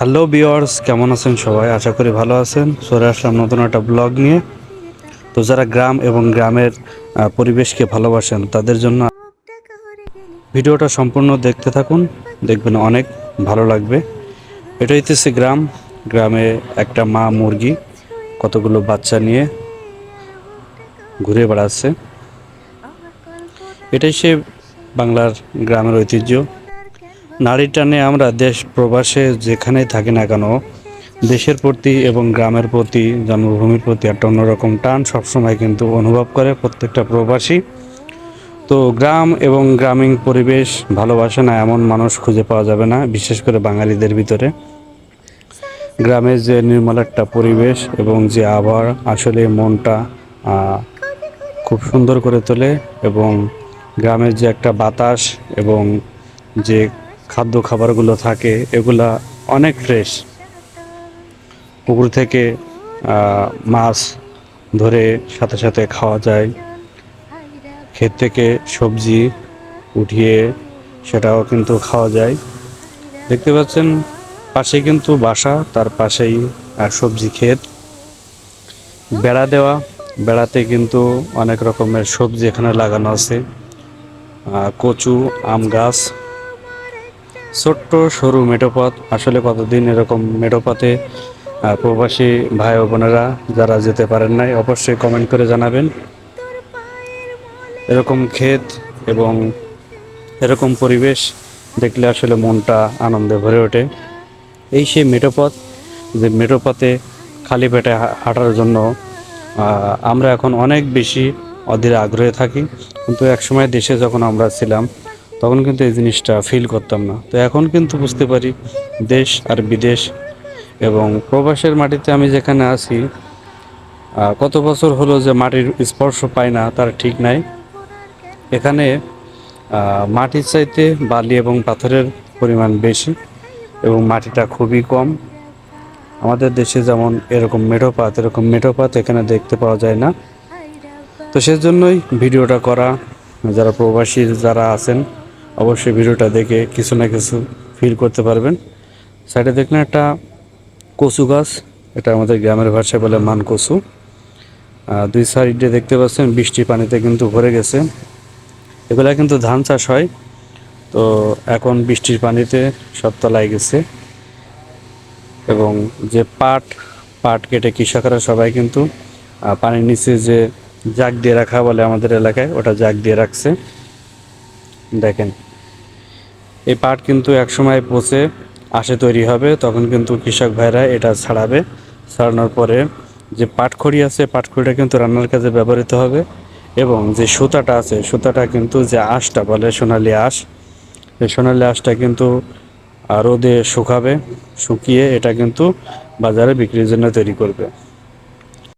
Hello বিওয়ার্স কেমন আছেন সবাই? আশা করি ভালো আছেন। চলে আসলাম নতুন একটা ব্লগ নিয়ে। তো যারা গ্রাম এবং গ্রামের পরিবেশকে ভালোবাসেন, তাদের জন্য ভিডিওটা সম্পূর্ণ দেখতে থাকুন। দেখবেন অনেক ভালো লাগবে। এটা হইতেছে গ্রাম। গ্রামে একটা মা মুরগি, কতগুলো বাচ্চা নিয়ে ঘুরে বেড়াচ্ছে। এটাই সে বাংলার গ্রামের ঐতিহ্য। নারী টানে আমরা দেশ প্রবাসে যেখানেই থাকি না কেন, দেশের প্রতি এবং গ্রামের প্রতি, জন্মভূমির প্রতি একটা অন্যরকম টান সবসময় কিন্তু অনুভব করে প্রত্যেকটা প্রবাসী। তো গ্রাম এবং গ্রামীণ পরিবেশ ভালোবাসে না এমন মানুষ খুঁজে পাওয়া যাবে না, বিশেষ করে বাঙালিদের ভিতরে। গ্রামের যে নির্মল একটা পরিবেশ এবং যে আবহাওয়া আসলে মনটা খুব সুন্দর করে তোলে এবং গ্রামের যে একটা বাতাস এবং যে খাদ্য খাবারগুলো থাকে, এগুলা অনেক ফ্রেশ পুকুর থেকে মাছ ধরে সাথে সাথে খাওয়া যায়। ক্ষেত থেকে সবজি উঠিয়ে সেটাও কিন্তু খাওয়া যায়। দেখতে পাচ্ছেন, পাশে কিন্তু বাসা, তার পাশেই সবজি ক্ষেত। বেড়া দেওয়া, বেড়াতে কিন্তু অনেক রকমের সবজি এখানে লাগানো আছে। কচু, আম গাছ ছোট্ট সরু মেঠোপথ। আসলে কতদিন এরকম মেঠোপথে আহ, প্রবাসী ভাই ও বোনেরা যারা যেতে পারেন নাই অবশ্যই কমেন্ট করে জানাবেন। এরকম ক্ষেত এবং এরকম পরিবেশ দেখলে আসলে মনটা আনন্দে ভরে ওঠে। এই সেই মেঠোপথ যে মেঠোপথে খালি পেটে হাঁটার জন্য আমরা এখন অনেক বেশি অধীর আগ্রহে থাকি। কিন্তু একসময় দেশে যখন আমরা ছিলাম তখন কিন্তু এই জিনিসটা ফিল করতাম না। তো এখন কিন্তু বুঝতে পারি, দেশ আর বিদেশ এবং প্রবাসের মাটিতে আমি যেখানে আছি কত বছর হলো যে মাটির স্পর্শ পায় না, তার ঠিক নাই। এখানে মাটির চাইতে বালি এবং পাথরের পরিমাণ বেশি এবং মাটিটা খুবই কম। আমাদের দেশে যেমন এরকম মেঠোপাত এরকম মেঠোপাত এখানে দেখতে পাওয়া যায় না। তো সেজন্যই ভিডিওটা করা, যারা প্রবাসী যারা আছেন অবশ্যই ভিডিওটা দেখে কিছু না কিছু ফিল করতে পারবেন। সাইডে দেখলেন একটা কচু গাছ, এটা আমাদের গ্রামের ভাষায় বলে মান কচু দুই সাইডে দেখতে পাচ্ছেন, বৃষ্টি পানিতে কিন্তু ভরে গেছে। এগুলা কিন্তু ধান চাষ হয়। তো এখন বৃষ্টির পানিতে সব তলায় গেছে। এবং যে পাট পাট কেটে কৃষকরা সবাই কিন্তু পানির নিচে যে জাগ দিয়ে রাখা বলে আমাদের এলাকায়, ওটা জাগ দিয়ে রাখছে। দেখেন। এই পাট কিন্তু একসময় পচে আশে তৈরি হবে, তখন কিন্তু কৃষক ভাইরা এটা ছাড়াবে। ছাড়ানোর পরে যে পাটখড়ি আছে, পাটখড়িটা কিন্তু রান্নার কাজে ব্যবহৃত হবে এবং যে সুতাটা আছে, সুতাটা কিন্তু যে আঁশটা বলে সোনালি আঁশ, এই সোনালি আঁশটা কিন্তু রোদে শুকাবে, শুকিয়ে এটা কিন্তু বাজারে বিক্রির জন্য তৈরি করবে।